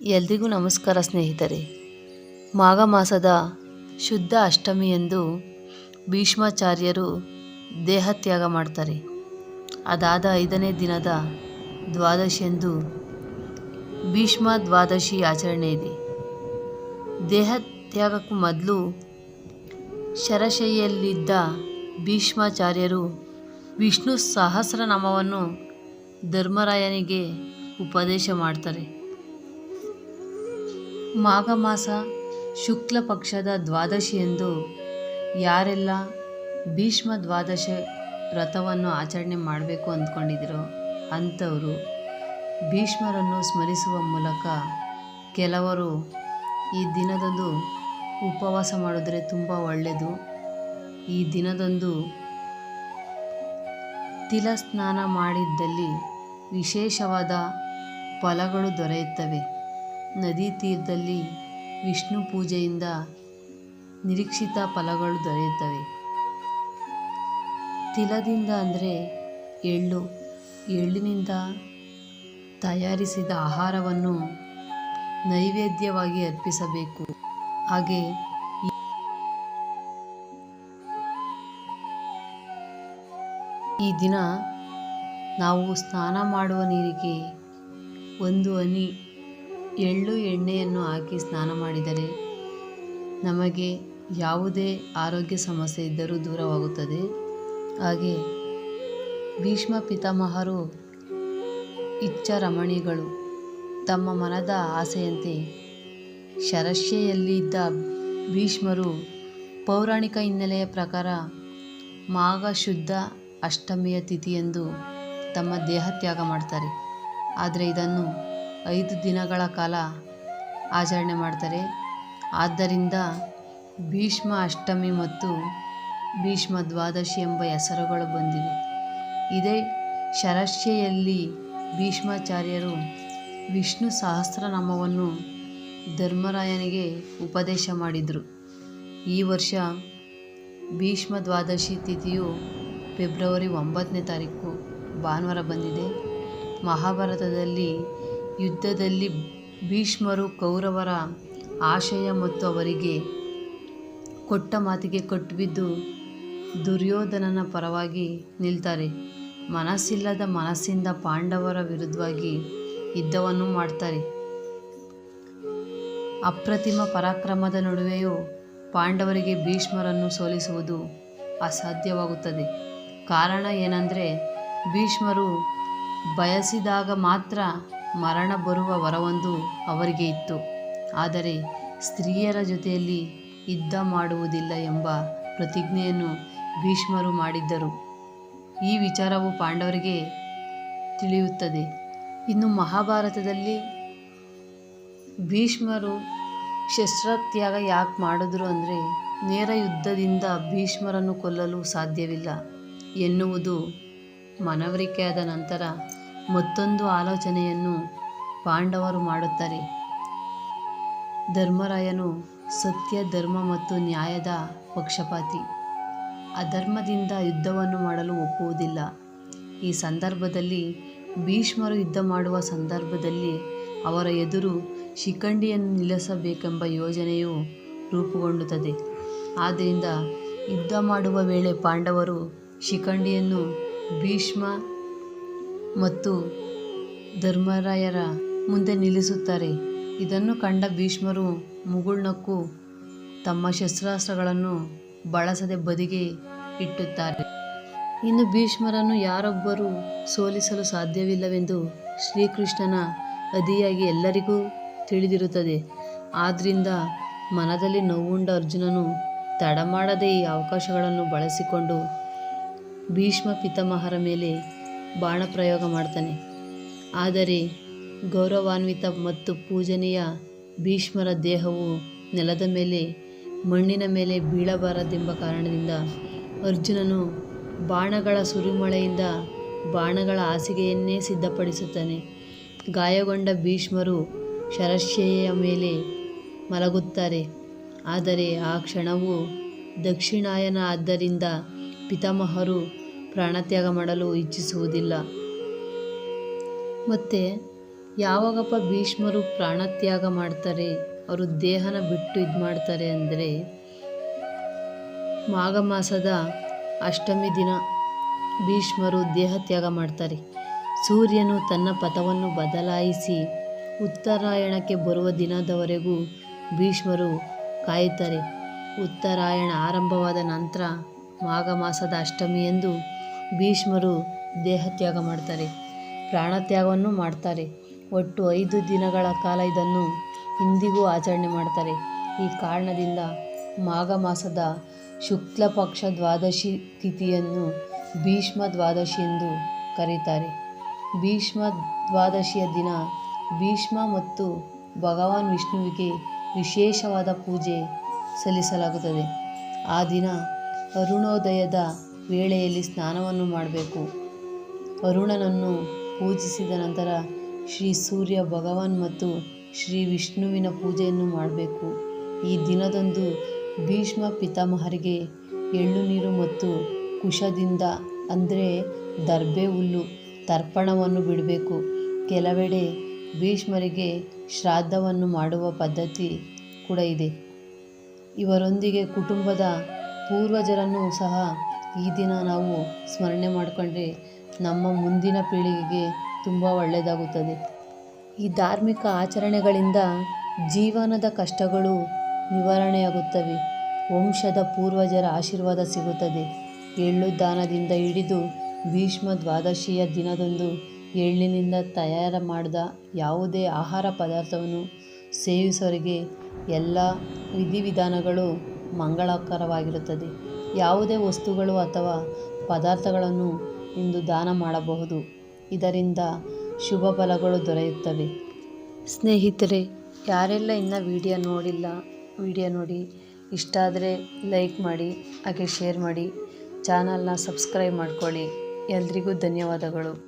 ಎಲ್ರಿಗೂ ನಮಸ್ಕಾರ ಸ್ನೇಹಿತರೆ. ಮಾಘ ಮಾಸದ ಶುದ್ಧ ಅಷ್ಟಮಿಯಂದು ಭೀಷ್ಮಾಚಾರ್ಯರು ದೇಹತ್ಯಾಗ ಮಾಡ್ತಾರೆ. ಅದಾದ ಐದನೇ ದಿನದ ದ್ವಾದಶಿಯಂದು ಭೀಷ್ಮ ದ್ವಾದಶಿ ಆಚರಣೆ ಇದೆ. ದೇಹತ್ಯಾಗಕ್ಕೂ ಮೊದಲು ಶರಶೈಯಲ್ಲಿದ್ದ ಭೀಷ್ಮಾಚಾರ್ಯರು ವಿಷ್ಣು ಸಹಸ್ರನಾಮವನ್ನು ಧರ್ಮರಾಯನಿಗೆ ಉಪದೇಶ ಮಾಡ್ತಾರೆ. ಮಾಘ ಮಾಸ ಶುಕ್ಲ ಪಕ್ಷದ ದ್ವಾದಶಿ ಎಂದು ಯಾರೆಲ್ಲ ಭೀಷ್ಮ ದ್ವಾದಶ ವ್ರತವನ್ನು ಆಚರಣೆ ಮಾಡಬೇಕು ಅಂದ್ಕೊಂಡಿದ್ದೀರೋ ಅಂಥವರು ಭೀಷ್ಮರನ್ನು ಸ್ಮರಿಸುವ ಮೂಲಕ ಕೆಲವರು ಈ ದಿನದಂದು ಉಪವಾಸ ಮಾಡಿದ್ರೆ ತುಂಬ ಒಳ್ಳೆಯದು. ಈ ದಿನದಂದು ತಿಲ ಸ್ನಾನ ಮಾಡಿದ್ದಲ್ಲಿ ವಿಶೇಷವಾದ ಫಲಗಳು ದೊರೆಯುತ್ತವೆ. ನದಿ ತೀರದಲ್ಲಿ ವಿಷ್ಣು ಪೂಜೆಯಿಂದ ನಿರೀಕ್ಷಿತ ಫಲಗಳು ದೊರೆಯುತ್ತವೆ. ತಿಲದಿಂದ ಅಂದರೆ ಎಳ್ಳು. ಎಳ್ಳಿನಿಂದ ತಯಾರಿಸಿದ ಆಹಾರವನ್ನು ನೈವೇದ್ಯವಾಗಿ ಅರ್ಪಿಸಬೇಕು. ಹಾಗೆ ಈ ದಿನ ನಾವು ಸ್ನಾನ ಮಾಡುವ ನೀರಿಗೆ ಒಂದು ಹನಿ ಎಳ್ಳು ಎಣ್ಣೆಯನ್ನು ಹಾಕಿ ಸ್ನಾನ ಮಾಡಿದರೆ ನಮಗೆ ಯಾವುದೇ ಆರೋಗ್ಯ ಸಮಸ್ಯೆ ಇದ್ದರೂ ದೂರವಾಗುತ್ತದೆ. ಹಾಗೆ ಭೀಷ್ಮ ಪಿತಾಮಹರು ಇಚ್ಛ ರಮಣಿಗಳು ತಮ್ಮ ಮನದ ಆಸೆಯಂತೆ ಶರಶ್ಯೆಯಲ್ಲಿದ್ದ ಭೀಷ್ಮರು ಪೌರಾಣಿಕ ಹಿನ್ನೆಲೆಯ ಪ್ರಕಾರ ಮಾಘ ಶುದ್ಧ ಅಷ್ಟಮಿಯ ತಿಥಿಯೆಂದು ತಮ್ಮ ದೇಹತ್ಯಾಗ ಮಾಡ್ತಾರೆ. ಆದರೆ ಇದನ್ನು ಐದು ದಿನಗಳ ಕಾಲ ಆಚರಣೆ ಮಾಡ್ತಾರೆ. ಆದ್ದರಿಂದ ಭೀಷ್ಮ ಅಷ್ಟಮಿ ಮತ್ತು ಭೀಷ್ಮ ದ್ವಾದಶಿ ಎಂಬ ಹೆಸರುಗಳು ಬಂದಿವೆ. ಇದೇ ಶರಶ್ಯೆಯಲ್ಲಿ ಭೀಷ್ಮಾಚಾರ್ಯರು ವಿಷ್ಣು ಸಹಸ್ರನಾಮವನ್ನು ಧರ್ಮರಾಯನಿಗೆ ಉಪದೇಶ ಮಾಡಿದರು. ಈ ವರ್ಷ ಭೀಷ್ಮ ದ್ವಾದಶಿ ತಿಥಿಯು ಫೆಬ್ರವರಿ ಒಂಬತ್ತನೇ ತಾರೀಕು ಭಾನುವಾರ ಬಂದಿದೆ. ಮಹಾಭಾರತದಲ್ಲಿ ಯುದ್ಧದಲ್ಲಿ ಭೀಷ್ಮರು ಕೌರವರ ಆಶಯ ಮತ್ತು ಅವರಿಗೆ ಕೊಟ್ಟ ಮಾತಿಗೆ ಕಟ್ಟುಬಿದ್ದು ದುರ್ಯೋಧನನ ಪರವಾಗಿ ನಿಲ್ತಾರೆ. ಮನಸ್ಸಿಲ್ಲದ ಮನಸ್ಸಿಂದ ಪಾಂಡವರ ವಿರುದ್ಧವಾಗಿ ಯುದ್ಧವನ್ನು ಮಾಡ್ತಾರೆ. ಅಪ್ರತಿಮ ಪರಾಕ್ರಮದ ನಡುವೆಯೂ ಪಾಂಡವರಿಗೆ ಭೀಷ್ಮರನ್ನು ಸೋಲಿಸುವುದು ಅಸಾಧ್ಯವಾಗುತ್ತದೆ. ಕಾರಣ ಏನಂದರೆ ಭೀಷ್ಮರು ಬಯಸಿದಾಗ ಮಾತ್ರ ಮರಣ ಬರುವ ವರವೊಂದು ಅವರಿಗೆ ಇತ್ತು. ಆದರೆ ಸ್ತ್ರೀಯರ ಜೊತೆಯಲ್ಲಿ ಯುದ್ಧ ಮಾಡುವುದಿಲ್ಲ ಎಂಬ ಪ್ರತಿಜ್ಞೆಯನ್ನು ಭೀಷ್ಮರು ಮಾಡಿದ್ದರು. ಈ ವಿಚಾರವು ಪಾಂಡವರಿಗೆ ತಿಳಿಯುತ್ತದೆ. ಇನ್ನು ಮಹಾಭಾರತದಲ್ಲಿ ಭೀಷ್ಮರು ಶಸ್ತ್ರತ್ಯಾಗ ಯಾಕೆ ಮಾಡಿದ್ರು ಅಂದರೆ ನೇರ ಯುದ್ಧದಿಂದ ಭೀಷ್ಮರನ್ನು ಕೊಲ್ಲಲು ಸಾಧ್ಯವಿಲ್ಲ ಎನ್ನುವುದು ಮನವರಿಕೆಯಾದ ನಂತರ ಮತ್ತೊಂದು ಆಲೋಚನೆಯನ್ನು ಪಾಂಡವರು ಮಾಡುತ್ತಾರೆ. ಧರ್ಮರಾಯನು ಸತ್ಯ, ಧರ್ಮ ಮತ್ತು ನ್ಯಾಯದ ಪಕ್ಷಪಾತಿ. ಅಧರ್ಮದಿಂದ ಯುದ್ಧವನ್ನು ಮಾಡಲು ಒಪ್ಪುವುದಿಲ್ಲ. ಈ ಸಂದರ್ಭದಲ್ಲಿ ಭೀಷ್ಮರು ಯುದ್ಧ ಮಾಡುವ ಸಂದರ್ಭದಲ್ಲಿ ಅವರ ಎದುರು ಶಿಖಂಡಿಯನ್ನು ನಿಲ್ಲಿಸಬೇಕೆಂಬ ಯೋಜನೆಯು ರೂಪುಗೊಳ್ಳುತ್ತದೆ ಆದ್ದರಿಂದ ಯುದ್ಧ ಮಾಡುವ ವೇಳೆ ಪಾಂಡವರು ಶಿಖಂಡಿಯನ್ನು ಭೀಷ್ಮ ಮತ್ತು ಧರ್ಮರಾಯರ ಮುಂದೆ ನಿಲ್ಲಿಸುತ್ತಾರೆ. ಇದನ್ನು ಕಂಡ ಭೀಷ್ಮರು ಮುಗುಳ್ನಕ್ಕು ತಮ್ಮ ಶಸ್ತ್ರಾಸ್ತ್ರಗಳನ್ನು ಬಳಸದೆ ಬದಿಗೆ ಇಟ್ಟುತ್ತಾರೆ. ಇನ್ನು ಭೀಷ್ಮರನ್ನು ಯಾರೊಬ್ಬರೂ ಸೋಲಿಸಲು ಸಾಧ್ಯವಿಲ್ಲವೆಂದು ಶ್ರೀಕೃಷ್ಣನ ಅದಿಯಾಗಿ ಎಲ್ಲರಿಗೂ ತಿಳಿದಿರುತ್ತದೆ. ಆದ್ದರಿಂದ ಮನದಲ್ಲಿ ನೋವುಂಡ ಅರ್ಜುನನು ತಡಮಾಡದೆ ಈ ಅವಕಾಶಗಳನ್ನು ಬಳಸಿಕೊಂಡು ಭೀಷ್ಮ ಪಿತಾಮಹರ ಮೇಲೆ ಬಾಣ ಪ್ರಯೋಗ ಮಾಡ್ತಾನೆ. ಆದರೆ ಗೌರವಾನ್ವಿತ ಮತ್ತು ಪೂಜನೀಯ ಭೀಷ್ಮರ ದೇಹವು ನೆಲದ ಮೇಲೆ, ಮಣ್ಣಿನ ಮೇಲೆ ಬೀಳಬಾರದೆಂಬ ಕಾರಣದಿಂದ ಅರ್ಜುನನು ಬಾಣಗಳ ಸುರಿಮಳೆಯಿಂದ ಬಾಣಗಳ ಹಾಸಿಗೆಯನ್ನೇ ಸಿದ್ಧಪಡಿಸುತ್ತಾನೆ. ಗಾಯಗೊಂಡ ಭೀಷ್ಮರು ಶರಶ್ಯೆಯ ಮೇಲೆ ಮಲಗುತ್ತಾರೆ. ಆದರೆ ಆ ಕ್ಷಣವು ದಕ್ಷಿಣಾಯನ ಆದ್ದರಿಂದ ಪಿತಾಮಹರು ಪ್ರಾಣತ್ಯಾಗ ಮಾಡಲು ಇಚ್ಛಿಸುವುದಿಲ್ಲ. ಮತ್ತು ಯಾವಾಗಪ್ಪ ಭೀಷ್ಮರು ಪ್ರಾಣತ್ಯಾಗ ಮಾಡ್ತಾರೆ, ಅವರು ದೇಹನ ಬಿಟ್ಟು ಇದು ಮಾಡ್ತಾರೆ ಅಂದರೆ? ಮಾಘ ಮಾಸದ ಅಷ್ಟಮಿ ದಿನ ಭೀಷ್ಮರು ದೇಹ ತ್ಯಾಗ ಮಾಡ್ತಾರೆ. ಸೂರ್ಯನು ತನ್ನ ಪಥವನ್ನು ಬದಲಾಯಿಸಿ ಉತ್ತರಾಯಣಕ್ಕೆ ಬರುವ ದಿನದವರೆಗೂ ಭೀಷ್ಮರು ಕಾಯುತ್ತಾರೆ. ಉತ್ತರಾಯಣ ಆರಂಭವಾದ ನಂತರ ಮಾಘ ಮಾಸದ ಅಷ್ಟಮಿಯಂದು ಭೀಷ್ಮರು ದೇಹತ್ಯಾಗ ಮಾಡ್ತಾರೆ, ಪ್ರಾಣತ್ಯಾಗವನ್ನು ಮಾಡ್ತಾರೆ. ಒಟ್ಟು ಐದು ದಿನಗಳ ಕಾಲ ಇದನ್ನು ಇಂದಿಗೂ ಆಚರಣೆ ಮಾಡ್ತಾರೆ. ಈ ಕಾರಣದಿಂದ ಮಾಘ ಮಾಸದ ಶುಕ್ಲ ಪಕ್ಷ ದ್ವಾದಶಿ ತಿಥಿಯನ್ನು ಭೀಷ್ಮ ದ್ವಾದಶಿ ಎಂದು ಕರೀತಾರೆ. ಭೀಷ್ಮ ದ್ವಾದಶಿಯ ದಿನ ಭೀಷ್ಮ ಮತ್ತು ಭಗವಾನ್ ವಿಷ್ಣುವಿಗೆ ವಿಶೇಷವಾದ ಪೂಜೆ ಸಲ್ಲಿಸಲಾಗುತ್ತದೆ. ಆ ದಿನ ಅರುಣೋದಯದ ವೇಳೆಯಲ್ಲಿ ಸ್ನಾನವನ್ನು ಮಾಡಬೇಕು. ಅರುಣನನ್ನು ಪೂಜಿಸಿದ ನಂತರ ಶ್ರೀ ಸೂರ್ಯ ಭಗವಾನ್ ಮತ್ತು ಶ್ರೀ ವಿಷ್ಣುವಿನ ಪೂಜೆಯನ್ನು ಮಾಡಬೇಕು. ಈ ದಿನದಂದು ಭೀಷ್ಮ ಪಿತಾಮಹರಿಗೆ ಎಳ್ಳು ನೀರು ಮತ್ತು ಕುಶದಿಂದ, ಅಂದರೆ ದರ್ಬೆ ಹುಲ್ಲು, ತರ್ಪಣವನ್ನು ಬಿಡಬೇಕು. ಕೆಲವೆಡೆ ಭೀಷ್ಮರಿಗೆ ಶ್ರಾದ್ದವನ್ನು ಮಾಡುವ ಪದ್ಧತಿ ಕೂಡ ಇದೆ. ಇವರೊಂದಿಗೆ ಕುಟುಂಬದ ಪೂರ್ವಜರನ್ನು ಸಹ ಈ ದಿನ ನಾವು ಸ್ಮರಣೆ ಮಾಡಿಕೊಂಡ್ರೆ ನಮ್ಮ ಮುಂದಿನ ಪೀಳಿಗೆಗೆ ತುಂಬ ಒಳ್ಳೆಯದಾಗುತ್ತದೆ. ಈ ಧಾರ್ಮಿಕ ಆಚರಣೆಗಳಿಂದ ಜೀವನದ ಕಷ್ಟಗಳು ನಿವಾರಣೆಯಾಗುತ್ತವೆ. ವಂಶದ ಪೂರ್ವಜರ ಆಶೀರ್ವಾದ ಸಿಗುತ್ತದೆ. ಎಳ್ಳು ದಾನದಿಂದ ಹಿಡಿದು ಭೀಷ್ಮ ದ್ವಾದಶಿಯ ದಿನದಂದು ಎಳ್ಳಿನಿಂದ ತಯಾರು ಮಾಡಿದ ಯಾವುದೇ ಆಹಾರ ಪದಾರ್ಥವನ್ನು ಸೇವಿಸೋರಿಗೆ ಎಲ್ಲ ವಿಧಿವಿಧಾನಗಳು ಮಂಗಳಕರವಾಗಿರುತ್ತದೆ. ಯಾವುದೇ ವಸ್ತುಗಳು ಅಥವಾ ಪದಾರ್ಥಗಳನ್ನು ಇಂದು ದಾನ ಮಾಡಬಹುದು. ಇದರಿಂದ ಶುಭ ಫಲಗಳು ದೊರೆಯುತ್ತವೆ. ಸ್ನೇಹಿತರೆ, ಯಾರೆಲ್ಲ ಇನ್ನೂ ವಿಡಿಯೋ ನೋಡಿಲ್ಲ, ವಿಡಿಯೋ ನೋಡಿ ಇಷ್ಟ ಆದರೆ ಲೈಕ್ ಮಾಡಿ, ಹಾಗೆ ಶೇರ್ ಮಾಡಿ, ಚಾನಲ್ನ ಸಬ್ಸ್ಕ್ರೈಬ್ ಮಾಡ್ಕೊಳ್ಳಿ. ಎಲ್ರಿಗೂ ಧನ್ಯವಾದಗಳು.